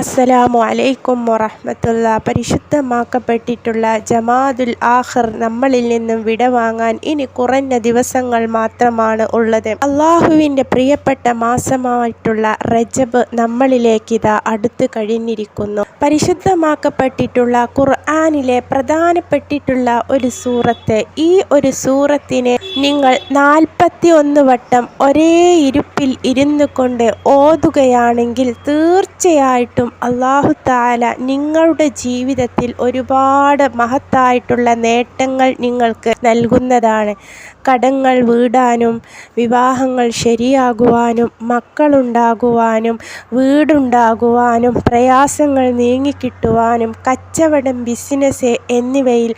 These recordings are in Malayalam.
അസ്സലാമു അലൈക്കും വറഹമത്തുള്ള. പരിശുദ്ധമാക്കപ്പെട്ടിട്ടുള്ള ജമാദുൽ ആഖിർ നമ്മളിൽ നിന്നും വിടവാങ്ങാൻ ഇനി കുറഞ്ഞ ദിവസങ്ങൾ മാത്രമാണ് ഉള്ളത്. അള്ളാഹുവിന്റെ പ്രിയപ്പെട്ട മാസമായിട്ടുള്ള റജബ് നമ്മളിലേക്ക് ഇതാ അടുത്ത് കഴിഞ്ഞിരിക്കുന്നു. പരിശുദ്ധമാക്കപ്പെട്ടിട്ടുള്ള ഖുർആാനിലെ പ്രധാനപ്പെട്ടിട്ടുള്ള ഒരു സൂറത്ത് ഈ ഒരു സൂറത്തിനെ നിങ്ങൾ നാൽപ്പത്തി ഒന്ന് വട്ടം ഒരേ ഇരുപ്പിൽ ഇരുന്നു കൊണ്ട് ഓതുകയാണെങ്കിൽ തീർച്ചയായിട്ടും അള്ളാഹു താല നിങ്ങളുടെ ജീവിതത്തിൽ ഒരുപാട് മഹത്തായിട്ടുള്ള നേട്ടങ്ങൾ നിങ്ങൾക്ക് നൽകുന്നതാണ്. കടങ്ങൾ വീടാനും വിവാഹങ്ങൾ ശരിയാകുവാനും മക്കളുണ്ടാകുവാനും വീടുണ്ടാകുവാനും പ്രയാസങ്ങൾ നീങ്ങിക്കിട്ടുവാനും കച്ചവടം ബിസിനസ് എന്നിവയിൽ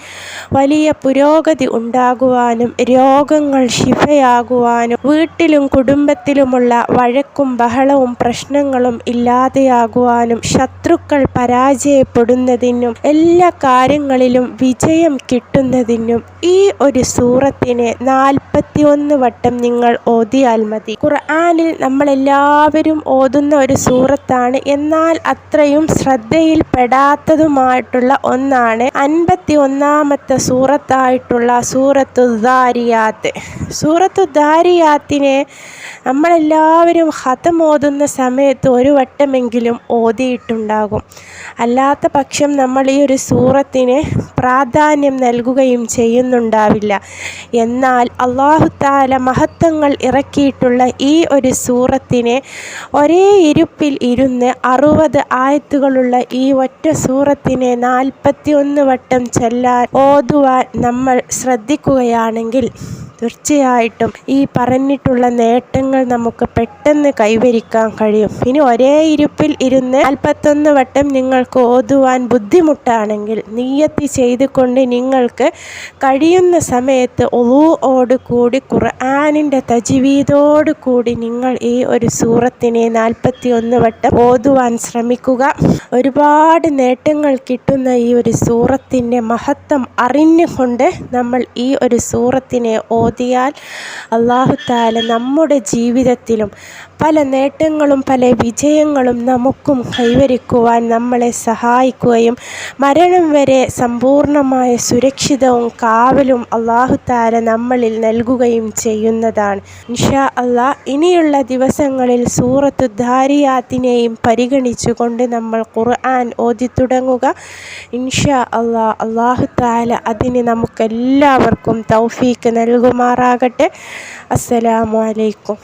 വലിയ പുരോഗതി ഉണ്ടാകുവാനും രോഗങ്ങൾ ശിഫയാകുവാനും വീട്ടിലും കുടുംബത്തിലുമുള്ള വഴക്കും ബഹളവും പ്രശ്നങ്ങളും ഇല്ലാതെയാകുവാനും ശത്രുക്കൾ പരാജയപ്പെടുന്നതിനും എല്ലാ കാര്യങ്ങളിലും വിജയം കിട്ടുന്നതിനും ഈ ഒരു സൂറത്തിനെ നാൽപ്പത്തി ഒന്ന് വട്ടം നിങ്ങൾ ഓതിയാൽ മതി. ഖുർആാനിൽ നമ്മളെല്ലാവരും ഓതുന്ന ഒരു സൂറത്താണ്. എന്നാൽ അത്രയും ശ്രദ്ധയിൽപ്പെടാത്തതുമായിട്ടുള്ള ഒന്നാണ് അൻപത്തി ഒന്നാമത്തെ സൂറത്തായിട്ടുള്ള സൂറത്തു ദാരിയാത്ത് സൂറത്തു ദാരിയാത്തിനെ നമ്മളെല്ലാവരും ഹതം ഓതുന്ന സമയത്ത് ഒരു വട്ടമെങ്കിലും ഓതിയിട്ടുണ്ടാകും. അല്ലാത്ത പക്ഷം നമ്മൾ ഈ ഒരു സൂറത്തിന് പ്രാധാന്യം നൽകുകയും ചെയ്യുന്നുണ്ടാവില്ല. എന്നാൽ അള്ളാഹുത്താല മഹത്വങ്ങൾ ഇറക്കിയിട്ടുള്ള ഈ ഒരു സൂറത്തിനെ ഒരേ ഇരുപ്പിൽ ഇരുന്ന് അറുപത് ആയത്തുകളുള്ള ഈ ഒറ്റ സൂറത്തിനെ നാൽപ്പത്തി ഒന്ന് വട്ടം ചെല്ലാൻ ഓതുവാൻ നമ്മൾ ശ്രദ്ധിക്കുകയാണെങ്കിൽ തീർച്ചയായിട്ടും ഈ പറഞ്ഞിട്ടുള്ള നേട്ടങ്ങൾ നമുക്ക് പെട്ടെന്ന് കൈവരിക്കാൻ കഴിയും. ഇനി ഒരേ ഇരുപ്പിൽ ഇരുന്ന് നാൽപ്പത്തൊന്ന് വട്ടം നിങ്ങൾക്ക് ഓതുവാൻ ബുദ്ധിമുട്ടാണെങ്കിൽ നീയത്തി ചെയ്തുകൊണ്ട് നിങ്ങൾക്ക് കഴിയുന്ന സമയത്ത് ഒളൂഓട് കൂടി ഖുർആാനിന്റെ തജ്വീദോട് കൂടി നിങ്ങൾ ഈ ഒരു സൂറത്തിനെ നാൽപ്പത്തി ഒന്ന് വട്ടം ഓതുവാൻ ശ്രമിക്കുക. ഒരുപാട് നേട്ടങ്ങൾ കിട്ടുന്ന ഈ ഒരു സൂറത്തിന്റെ മഹത്വം അറിഞ്ഞുകൊണ്ട് നമ്മൾ ഈ ഒരു സൂറത്തിനെ ഓതിയാൽ അള്ളാഹു താല നമ്മുടെ ജീവിതത്തിലും പല നേട്ടങ്ങളും പല വിജയങ്ങളും നമുക്കും കൈവരിക്കുവാൻ നമ്മളെ സഹായിക്കുകയും മരണം വരെ സമ്പൂർണമായ സുരക്ഷിതവും കാവലും അള്ളാഹു താല നമ്മളിൽ നൽകുകയും ചെയ്യുന്നതാണ്. ഇൻഷാ അള്ളാഹ് ഇനിയുള്ള ദിവസങ്ങളിൽ സൂറത്തു ധാരിയാത്തിനെയും പരിഗണിച്ചുകൊണ്ട് നമ്മൾ ഖുർആൻ ഓതി തുടങ്ങുക. ഇൻഷാ അള്ളാഹ് അള്ളാഹു താല അതിന് നമുക്കെല്ലാവർക്കും തൗഫീക്ക് നൽകുമാറാകട്ടെ അസ്സലാമു അലൈക്കും.